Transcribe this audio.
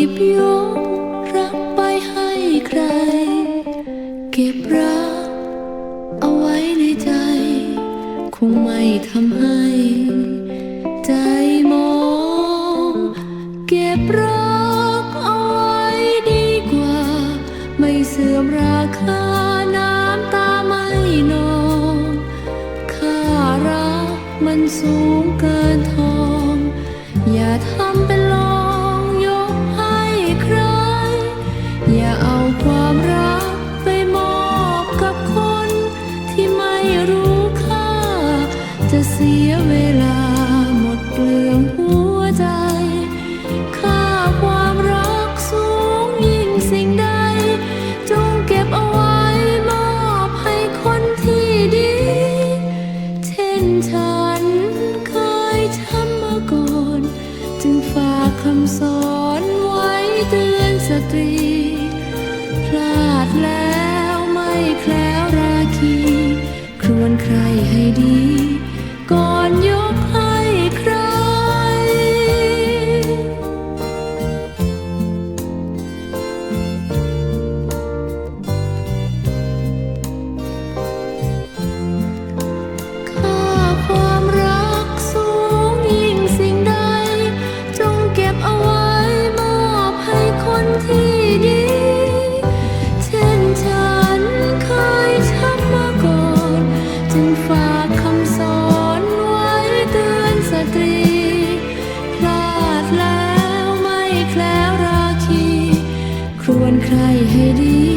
หยิบยกรักไปให้ใคร เก็บรักเอาไว้ในใจ คงไม่ทำให้ ใจมอง เก็บรักเอาไว้ดีกว่า ไม่เสื่อมราคาน้ำตาไม่นองค่ารักมันสูงเกินทอง อย่าทำเป็น รู้ค่า จะเสียเวลาหมดเปลืองหัวใจ ค่าความรักสูงยิ่งสิ่งใด จงเก็บเอาไว้มอบให้คนที่ดี เช่นฉันเคยช้ำมาก่อน จึงฝากคำสอนไว้เตือนสตรี คร ใครให้ดี